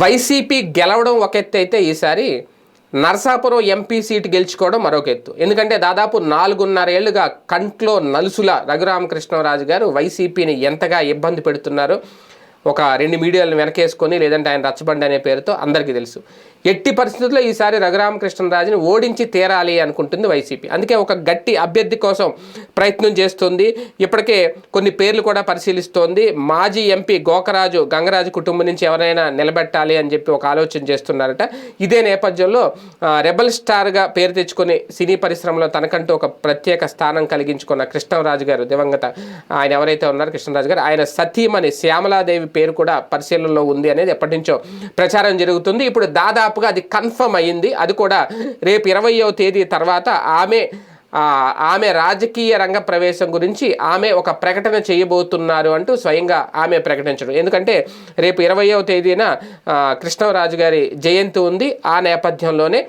YCP గెలవడం ఒక ఎత్తు అయితే ఈసారి నర్సాపురం ఎంపీ సీటు గెలుచుకోవడం మరొక ఎత్తు. ఎందుకంటే దాదాపు నాలుగున్నర ఏళ్ళుగా కంట్లో నలుసుల రఘురామకృష్ణరాజు గారు వైసీపీని ఎంతగా ఇబ్బంది పెడుతున్నారు ఒక రెండు మీడియాలను వెనకేసుకొని లేదంటే ఆయన రచ్చబండి అనే పేరుతో అందరికీ తెలుసు. ఎట్టి పరిస్థితుల్లో ఈసారి రఘురామకృష్ణరాజుని ఓడించి తీరాలి అనుకుంటుంది వైసీపీ. అందుకే ఒక గట్టి అభ్యర్థి కోసం ప్రయత్నం చేస్తుంది. ఇప్పటికే కొన్ని పేర్లు కూడా పరిశీలిస్తోంది. మాజీ ఎంపీ గోకరాజు గంగరాజు కుటుంబం నుంచి ఎవరైనా నిలబెట్టాలి అని చెప్పి ఒక ఆలోచన చేస్తున్నారట. ఇదే నేపథ్యంలో రెబల్ స్టార్గా పేరు తెచ్చుకొని సినీ పరిశ్రమలో తనకంటూ ఒక ప్రత్యేక స్థానం కలిగించుకున్న కృష్ణరాజు గారు దివంగత ఆయన ఎవరైతే ఉన్నారో కృష్ణరాజు గారు ఆయన సతీమణి శ్యామలాదేవి పేరు కూడా పరిశీలనలో ఉంది అనేది ఎప్పటి నుంచో ప్రచారం జరుగుతుంది. ఇప్పుడు దాదాపు దాదాపుగా అది కన్ఫర్మ్ అయ్యింది. అది కూడా రేపు ఇరవయో తేదీ తర్వాత ఆమె ఆమె రాజకీయ రంగ ప్రవేశం గురించి ఆమె ఒక ప్రకటన చేయబోతున్నారు అంటూ స్వయంగా ఆమె ప్రకటించడం. ఎందుకంటే రేపు ఇరవయో తేదీన కృష్ణరాజు గారి జయంతి ఉంది. ఆ నేపథ్యంలోనే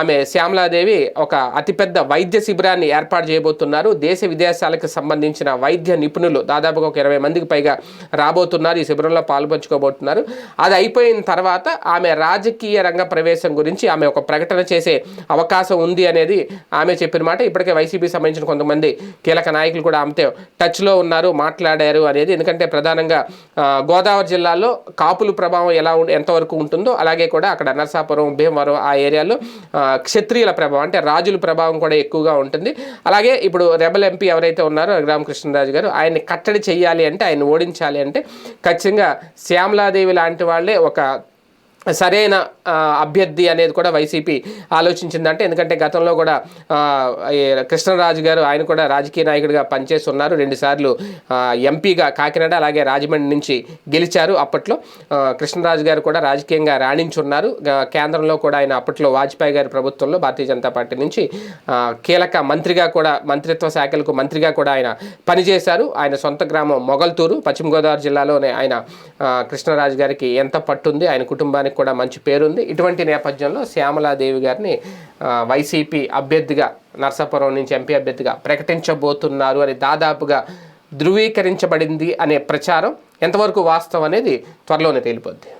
ఆమె శ్యామలాదేవి ఒక అతిపెద్ద వైద్య శిబిరాన్ని ఏర్పాటు చేయబోతున్నారు. దేశ విదేశాలకు సంబంధించిన వైద్య నిపుణులు దాదాపుగా ఒక ఇరవై మందికి పైగా రాబోతున్నారు. ఈ శిబిరంలో పాల్పంచుకోబోతున్నారు అది అయిపోయిన తర్వాత ఆమె రాజకీయ రంగ ప్రవేశం గురించి ఆమె ఒక ప్రకటన చేసే అవకాశం ఉంది అనేది ఆమె చెప్పిన మాట. ఇప్పటికే వైసీపీ సంబంధించిన కొంతమంది కీలక నాయకులు కూడా ఆమెతో టచ్లో ఉన్నారు మాట్లాడారు అనేది. ఎందుకంటే ప్రధానంగా గోదావరి జిల్లాలో కాపులు ప్రభావం ఎలా ఎంతవరకు ఉంటుందో అలాగే కూడా అక్కడ నరసాపురం భీమవరం ఆ ఏరియాలో క్షత్రియుల ప్రభావం అంటే రాజుల ప్రభావం కూడా ఎక్కువగా ఉంటుంది. అలాగే ఇప్పుడు రెబల్ ఎంపీ ఎవరైతే ఉన్నారో రామకృష్ణరాజు గారు ఆయన్ని కట్టడి చేయాలి అంటే ఆయన ఓడించాలి అంటే ఖచ్చితంగా శ్యామలాదేవి లాంటి వాళ్ళే ఒక సరైన అభ్యర్థి అనేది కూడా వైసీపీ ఆలోచించిందంటే ఎందుకంటే గతంలో కూడా కృష్ణరాజు గారు ఆయన కూడా రాజకీయ నాయకుడిగా పనిచేస్తున్నారు. రెండుసార్లు ఎంపీగా కాకినాడ అలాగే రాజమండ్రి నుంచి గెలిచారు. అప్పట్లో కృష్ణరాజు గారు కూడా రాజకీయంగా రాణించున్నారు. కేంద్రంలో కూడా ఆయన అప్పట్లో వాజ్పేయి గారి ప్రభుత్వంలో భారతీయ జనతా పార్టీ నుంచి కీలక మంత్రిగా కూడా మంత్రిత్వ శాఖలకు మంత్రిగా కూడా ఆయన పనిచేశారు. ఆయన సొంత గ్రామం మొగల్తూరు పశ్చిమ గోదావరి జిల్లాలోనే ఆయన కృష్ణరాజు గారికి ఎంత పట్టుంది ఆయన కుటుంబానికి కూడా మంచి పేరుంది. ఇటువంటి నేపథ్యంలో శ్యామలాదేవి గారిని వైసీపీ అభ్యర్థిగా నర్సాపురం నుంచి ఎంపీ అభ్యర్థిగా ప్రకటించబోతున్నారు అని దాదాపుగా ధృవీకరించబడింది అనే ప్రచారం ఎంతవరకు వాస్తవం అనేది త్వరలోనే తేలిపోద్ది.